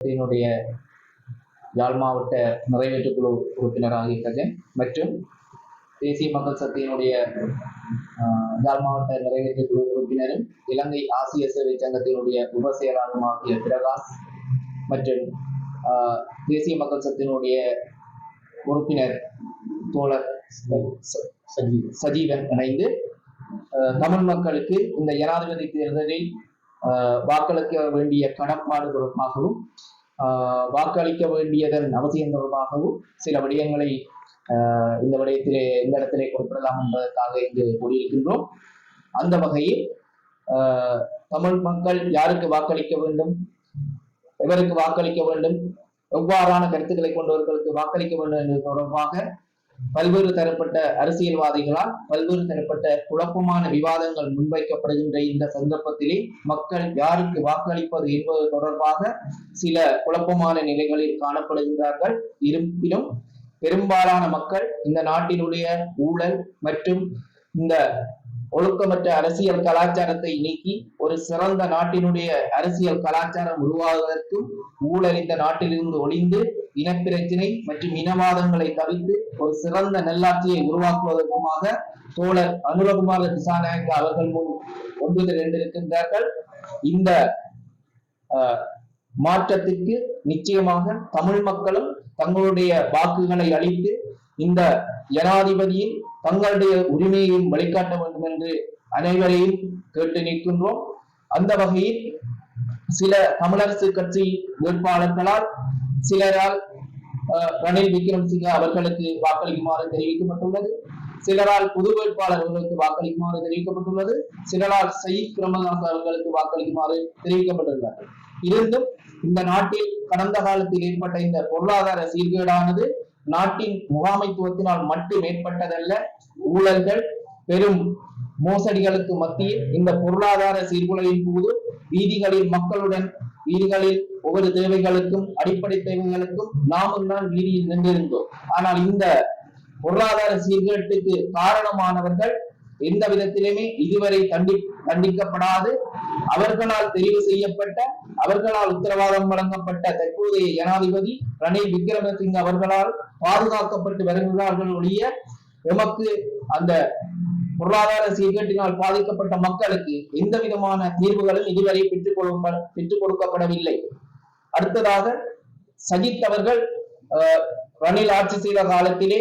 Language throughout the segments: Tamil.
என்னுடைய யாழ் மாவட்ட நிறைவேற்று குழு உறுப்பினராக இருக்கிறேன் மற்றும் தேசிய மக்கள் சக்தியினுடைய யாழ் மாவட்ட நிறைவேற்று குழு உறுப்பினரும் இலங்கை ஆசிய சேவை சங்கத்தினுடைய உப செயலாளருமாகிய பிரகாஷ் மற்றும் தேசிய மக்கள் சக்தியினுடைய உறுப்பினர் தோழர் ச- சஜீவன் சஜீவன் இணைந்து தமிழ் மக்களுக்கு இந்த ஜனாதிபதி தேர்தலில் வாக்களிக்க வேண்டிய கடப்பாடு தொடர்பாகவும் வாக்களிக்க வேண்டியதன் அவசியம் தொடர்பாகவும் சில விடயங்களை இந்த விடயத்திலே இந்த இடத்திலே குறிப்பிடலாம் என்பதற்காக இங்கு கூறியிருக்கின்றோம். அந்த வகையில் தமிழ் மக்கள் யாருக்கு வாக்களிக்க வேண்டும்? எவருக்கு வாக்களிக்க வேண்டும்? எவ்வாறான கருத்துக்களை கொண்டவர்களுக்கு வாக்களிக்க வேண்டும் என்பது தொடர்பாக பல்வேறு தரப்பட்ட அரசியல்வாதிகளால் பல்வேறு தரப்பட்ட குழப்பமான விவாதங்கள் முன்வைக்கப்படுகின்ற இந்த சந்தர்ப்பத்திலே மக்கள் யாருக்கு வாக்களிப்பது என்பது தொடர்பாக சில குழப்பமான நிலைகளில் காணப்படுகின்றார்கள். இருப்பினும் பெரும்பாலான மக்கள் இந்த நாட்டினுடைய ஊழல் மற்றும் இந்த ஒழுக்கமற்ற அரசியல் கலாச்சாரத்தை நீக்கி ஒரு சிறந்த நாட்டினுடைய அரசியல் கலாச்சாரம் உருவாவதற்கும் ஊழல் இந்த நாட்டிலிருந்து ஒளிந்து இனப்பிரச்சினை மற்றும் இனவாதங்களை தவிர்த்து ஒரு சிறந்த நல்லாட்சியை உருவாக்குவதற்குமாக தோழர் அனுரகுமார திசாநாயக அவர்கள் முன் ஒன்று திரண்டிருக்கின்றார்கள் இந்த ஆஹ், மாற்றத்திற்கு நிச்சயமாக தமிழ் மக்களும் தங்களுடைய வாக்குகளை அளித்து இந்த ஜனாதிபதியின் தங்களுடைய உரிமையையும் வழிகாட்ட வேண்டும் என்று அனைவரையும் கேட்டு நிற்கின்றோம். அந்த வகையில் சில தமிழரசு கட்சி வேட்பாளர்களால் சிலரால் ரணில் விக்ரம்சிங்க அவர்களுக்கு வாக்களிக்குமாறு தெரிவிக்கப்பட்டுள்ளது. சிலரால் புது வேட்பாளர் அவர்களுக்கு வாக்களிக்குமாறு தெரிவிக்கப்பட்டுள்ளது. சிலரால் சயீத் பிரமதாஸ் அவர்களுக்கு வாக்களிக்குமாறு தெரிவிக்கப்பட்டுள்ளது. இருந்தும் இந்த நாட்டில் கடந்த காலத்தில் ஏற்பட்ட இந்த பொருளாதார சீர்கேடானது நாட்டின் முகாமைத்துவத்தினால் மட்டும் ஏற்பட்டதல்ல. ஊழல்கள் பெரும் மோசடிகளுக்கு மத்தியில் இந்த பொருளாதார சீர்குலையின் போது வீதிகளில் மக்களுடன் வீடுகளில் ஒவ்வொரு தேவைகளுக்கும் அடிப்படை தேவைகளுக்கும் நாமும் தான் வீதியில் நின்றிருந்தோம். ஆனால் இந்த பொருளாதார சீர்கேட்டுக்கு காரணமானவர்கள் எந்த விதத்திலுமே இதுவரை தண்டி தண்டிக்கப்படாது. அவர்களால் தெரிவு செய்யப்பட்ட அவர்களால் உத்தரவாதம் வழங்கப்பட்ட தற்போதைய ஜனாதிபதி ரணில் விக்ரமசிங்க அவர்களால் பாதுகாக்கப்பட்டு வருகிறார்கள் ஒழிய எமக்கு அந்த பொருளாதார சீர்கேட்டினால் பாதிக்கப்பட்ட மக்களுக்கு எந்த விதமான தீர்வுகளும் இதுவரை பெற்றுக் கொடுக்க பெற்றுக் கொடுக்கப்படவில்லை. அடுத்ததாக சஜித் அவர்கள் ரணில் ஆட்சி செய்த காலத்திலே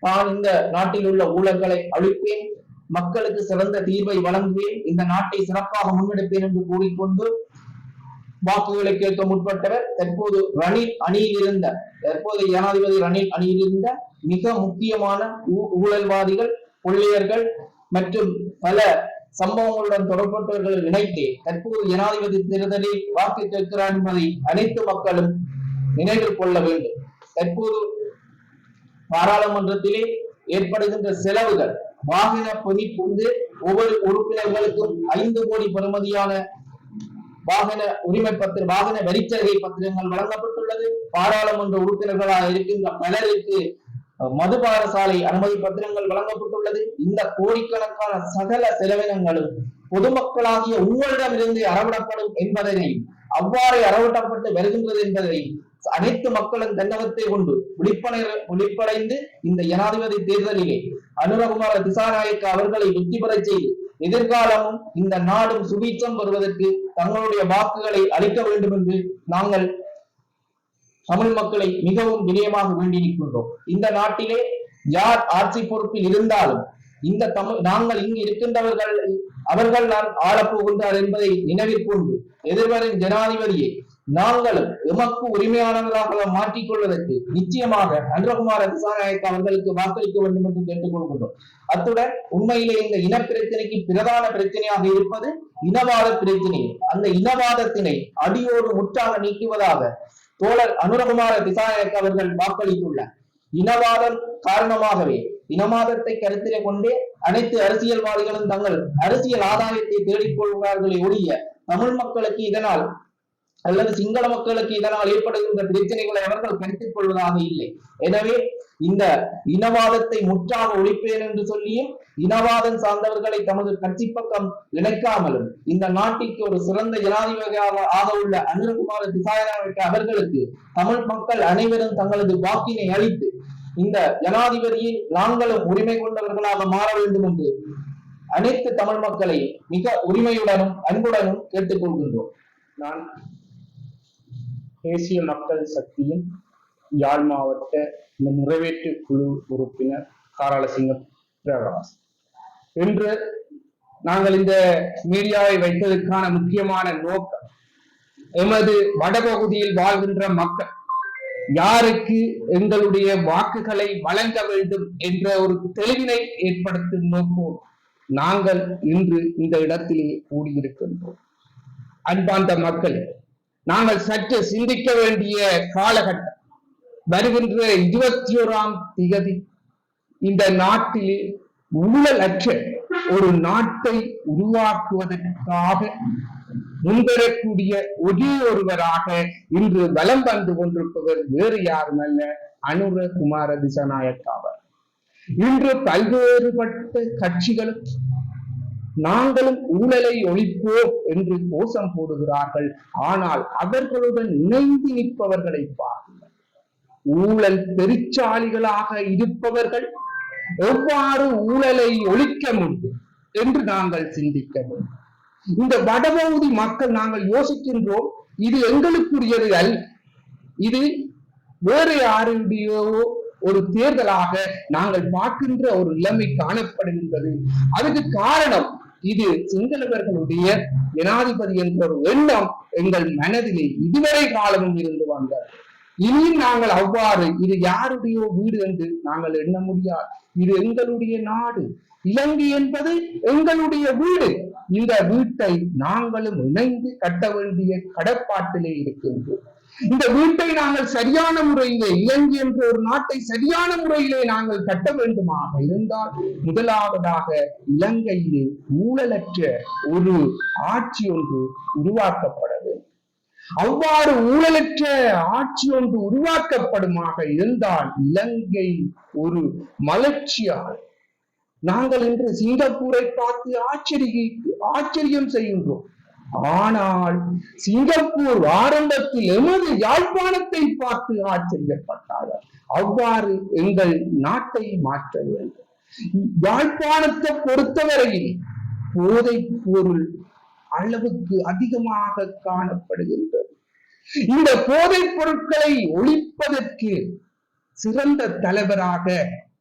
நான் இந்த நாட்டில் உள்ள ஊழல்களை அழிப்பேன் மக்களுக்கு சிறந்த தீர்வை வழங்குவேன் இந்த நாட்டை சிறப்பாக முன்னெடுப்பேன் என்று கூறிக்கொண்டு வாக்குகளை கேட்க முற்பட்டவர். தற்போது ரணில் அணியில் இருந்த தற்போது ஜனாதிபதி ரணில் அணியில் இருந்த மிக முக்கியமான ஊ- ஊழல்வாதிகள் புள்ளியர்கள் மற்றும் பல சம்பவங்களுடன் தொடர்பட்டவர்கள் இணைத்து தற்போது ஜனாதிபதி தேர்தலில் வாக்கு கேட்கிறார் என்பதை அனைத்து மக்களும் நினைவில் கொள்ள வேண்டும். தற்போது பாராளுமன்றத்திலே ஏற்படுகின்ற செலவுகள் வாகன பதிப்புந்து ஒவ்வொரு உறுப்பினர்களுக்கும் ஐந்து கோடி பெறுமதியான வாகன உரிமை பத்திர வாகன வரிச்சலுகை பத்திரங்கள் வழங்கப்பட்டுள்ளது. பாராளுமன்ற உறுப்பினர்களாக இருக்கின்ற பலருக்கு அஹ், அனுமதி பத்திரங்கள் வழங்கப்பட்டுள்ளது. இந்த கோடிக்கணக்கான சகல செலவினங்களும் பொதுமக்களாகிய உங்களிடமிருந்து அறவிடப்படும் என்பதனையும் அவ்வாறு அறவிடப்பட்டு வருகின்றது என்பதையும் அனைத்து மக்களும் தன்னகத்தை கொண்டு விழிப்படை விழிப்படைந்து இந்த ஜனாதிபதி தேர்தலிலே அனுரகுமார திசாநாயக்க அவர்களை வெற்றி பெறச் செய்து எதிர்காலமும் இந்த நாடும் சுபீட்சம் பெறுவதற்கு தங்களுடைய வாக்குகளை அளிக்க வேண்டும் என்று நாங்கள் தமிழ் மக்களை மிகவும் வினயமாக வேண்டியிருக்கின்றோம். இந்த நாட்டிலே யார் ஆட்சி பொறுப்பில் இருந்தாலும் இந்த தமிழ் நாங்கள் இங்கு இருக்கின்றவர்கள் அவர்கள் நான் ஆளப்போகின்றார் என்பதை நினைவில் கொண்டு எதிர்வரும் ஜனாதிபதியை நாங்களும் எமக்கு உரிமையானவர்களாக மாற்றிக் கொள்வதற்கு நிச்சயமாக நன்றகுமார் திசாநாயக்க அவர்களுக்கு வாக்களிக்க வேண்டும் என்று கேட்டுக்கொள்கின்றோம். அத்துடன் உண்மையிலே இந்த இனப்பிரச்சனைக்கு பிரதான பிரச்சனையாக இருப்பது இனவாத பிரச்சனை அந்த இனவாதத்தினை அடியோடு முற்றாக நீக்குவதாக தோழர் அனுரகுமார திசாநாயக்க அவர்கள் வாக்களித்துள்ளார் இனவாதம் காரணமாகவே இனவாதத்தை கருத்திலே கொண்டே அனைத்து அரசியல்வாதிகளும் தங்கள் அரசியல் ஆதாயத்தை தேடிக் ஒழிய தமிழ் மக்களுக்கு இதனால் அல்லது சிங்கள மக்களுக்கு இதனால் ஏற்படுகின்ற பிரச்சனைகளை அவர்கள் கருத்தில் கொள்வதாக இல்லை. எனவே இந்த இனவாதத்தை முற்றாக ஒழிப்பேன் என்று சொல்லியும் இனவாதம் சார்ந்தவர்களை தமது கட்சி பக்கம் இணைக்காமலும் இந்த நாட்டிற்கு ஒரு சிறந்த ஜனாதிபதியாக ஆக உள்ள அனில்குமார திசாயனாவிட்ட அவர்களுக்கு தமிழ் மக்கள் அனைவரும் தங்களது வாக்கினை அளித்து இந்த ஜனாதிபதியை நாங்களும் உரிமை கொண்டவர்களாக மாற வேண்டும் என்று அனைத்து தமிழ் மக்களை மிக உரிமையுடனும் அன்புடனும் கேட்டுக்கொள்கின்றோம். நான் தேசிய மக்கள் சக்தியின் யாழ் மாவட்ட இந்த நிறைவேற்று குழு உறுப்பினர் காராளசிங்க பிரகாஷ். இன்று நாங்கள் இந்த மீடியாவை வைத்ததற்கான முக்கியமான நோக்கம் எமது வடபகுதியில் வாழ்கின்ற மக்கள் யாருக்கு எங்களுடைய வாக்குகளை வழங்க வேண்டும் என்ற ஒரு தெளிவினை ஏற்படுத்தும் நோக்கோடு நாங்கள் இன்று இந்த இடத்திலே கூடியிருக்கின்றோம். அன்பார்ந்த மக்கள் நாங்கள் சற்று சிந்திக்க வேண்டிய காலகட்டம் வருகின்ற இருபத்தி ஓராம் திகதி. இந்த நாட்டிலே ஊழலற்ற ஒரு நாட்டை உருவாக்குவதற்காக முன்வரக்கூடிய ஒரே ஒருவராக இன்று வலம் வந்து கொண்டிருப்பவர் வேறு யாருமல்ல அனுர குமார திசநாயக் இன்று பல்வேறுபட்ட கட்சிகளும் நாங்களும் ஊழலை ஒழிப்போம் என்று கோஷம் போடுகிறார்கள். ஆனால் அவர்களுடன் இணைந்து நிற்பவர்களை பார் ஊழல் பெருச்சாலிகளாக இருப்பவர்கள் எவ்வாறு ஊழலை ஒழிக்க முடியும் என்று நாங்கள் சிந்திக்க வேண்டும். இந்த வடபகுதி மக்கள் நாங்கள் யோசிக்கின்றோம் இது எங்களுக்குரியது அல்ல. இது வேறு யாருடையோ ஒரு தேர்தலாக நாங்கள் பார்க்கின்ற ஒரு நிலைமை காணப்படுகின்றது. அதுக்கு காரணம் இது சிங்களவர்களுடைய ஜனாதிபதி என்ற ஒரு எண்ணம் எங்கள் மனதிலே இதுவரை காலமும் இருந்து வந்தது. இனியும் நாங்கள் அவ்வாறு இது யாருடைய வீடு என்று நாங்கள் எண்ண முடியாது. இது எங்களுடைய நாடு. இலங்கை என்பது எங்களுடைய வீடு. இந்த வீட்டை நாங்களும் இணைந்து கட்ட வேண்டிய கடப்பாட்டிலே இருக்கின்றோம். இந்த வீட்டை நாங்கள் சரியான முறையிலே இலங்கை என்ற ஒரு நாட்டை சரியான முறையிலே நாங்கள் கட்ட வேண்டுமாக இருந்தால் முதலாவதாக இலங்கையிலே ஊழலற்ற ஒரு ஆட்சி ஒன்று உருவாக்கப்பட வேண்டும். அவ்வாறு ஊழலற்ற ஆட்சி ஒன்று உருவாக்கப்படுமாக இருந்தால் இலங்கை ஒரு மலர்ச்சியால். நாங்கள் இன்று சிங்கப்பூரை பார்த்து ஆச்சரிய ஆச்சரியம் செய்கின்றோம். ஆனால் சிங்கப்பூர் ஆரம்பத்தில் எமது யாழ்ப்பாணத்தை பார்த்து ஆச்சரியப்பட்டார்கள். அவ்வாறு எங்கள் நாட்டை மாற்ற வேண்டும். யாழ்ப்பாணத்தை பொறுத்தவரையில் போதைப் பொருள் அளவுக்கு அதிகமாக காணப்படுகின்றது. இந்த போதைப் பொருட்களை ஒழிப்பதற்கு சிறந்த தலைவராக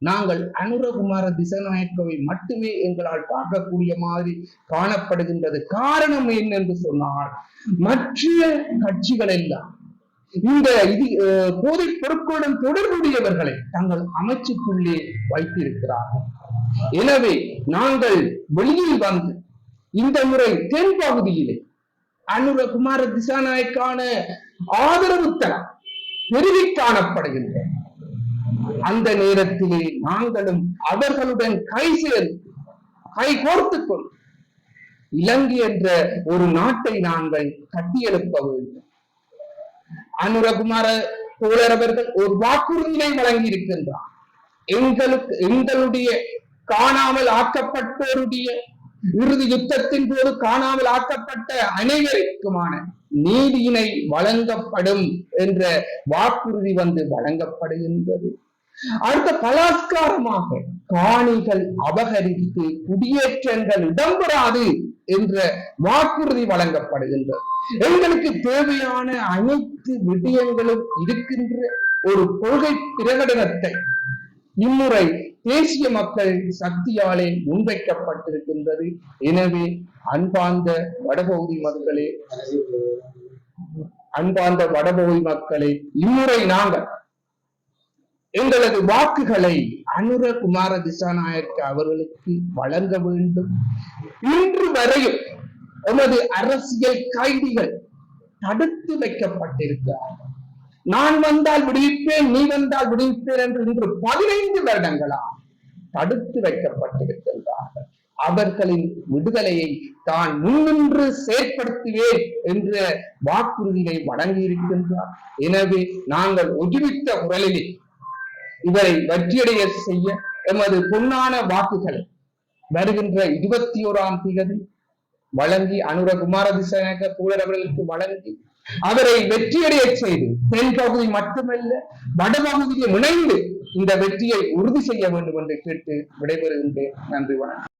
நாங்கள் அனுரகுமார திசநாயக்கவை மட்டுமே எங்களால் பார்க்கக்கூடிய மாதிரி காணப்படுகின்றது. காரணம் என்னென்று சொன்னால் மற்ற கட்சிகள் எல்லாம் இந்த இது அஹ், போதைப் பொருட்களுடன் தொடர்புடையவர்களை தங்கள் அமைச்சுக்குள்ளே வைத்திருக்கிறார்கள். எனவே நாங்கள் வெளியில் வந்து இந்த முறை தென் பகுதியிலே அனுரகுமார திசாநாயக்கான ஆதரவு தரம் பெருகி காணப்படுகின்றன அந்த நேரத்திலே நாங்களும் அவர்களுடன் கை சேர்ந்து கை கோர்த்து கொண்டு இலங்கை என்ற ஒரு நாட்டை நாங்கள் கட்டியெழுப்ப வேண்டும். அனுரகுமார தோழர் அவர்கள் ஒரு வாக்குறுதியை வழங்கி இருக்கின்றார் எங்களுக்கு எங்களுடைய காணாமல் ஆக்கப்பட்டோருடைய இறுதி யுத்தத்தின் போது காணாமல் ஆக்கப்பட்ட அனைவருக்குமான நீதியினை வழங்கப்படும் என்ற வாக்குறுதி வந்து வழங்கப்படுகின்றது. அடுத்த பலாத்காரமாக காணிகள் அபகரித்து குடியேற்றங்கள் இடம்பெறாது என்ற வாக்குறுதி வழங்கப்படுகின்றது. எங்களுக்கு தேவையான அனைத்து விடயங்களும் இருக்கின்ற ஒரு கொள்கை பிரகடனத்தை இம்முறை தேசிய மக்கள் சக்தியாலே முன்வைக்கப்பட்டிருக்கின்றது. எனவே அன்பார்ந்த வடபகுதி மக்களே அன்பார்ந்த வடபகுதி மக்களே இம்முறை நாங்கள் எங்களது வாக்குகளை அனுர குமார திசாநாயக்க அவர்களுக்கு வழங்க வேண்டும். இன்று வரையும் எமது அரசியல் கைதிகள் தடுத்து வைக்கப்பட்டிருக்கிறார்கள். நான் வந்தால் விடுவிப்பேன் நீ வந்தால் விடுவிப்பேன் என்று இன்று பதினைந்து வருடங்களா தடுத்து வைக்கப்பட்டிருக்கின்றார்கள். அவர்களின் விடுதலையை தான் முன்னின்று செயற்படுத்துவேன் என்ற வாக்குறுதியை வழங்கியிருக்கின்றார். எனவே நாங்கள் ஒதுவித்த உரலிலே இவரை வெற்றியடைய செய்ய எமது பொன்னான வாக்குகளை வருகின்ற இருபத்தி ஓராம் தேதி வழங்கி அனுர குமார திசாநாயக்க அவர்களுக்கு வழங்கி அவரை வெற்றியடைய செய்து தென் பகுதி மட்டுமல்ல வடபகுதியை இணைந்து இந்த வெற்றியை உறுதி செய்ய வேண்டும் என்று கேட்டு விடைபெறுகின்றேன். நன்றி வணக்கம்.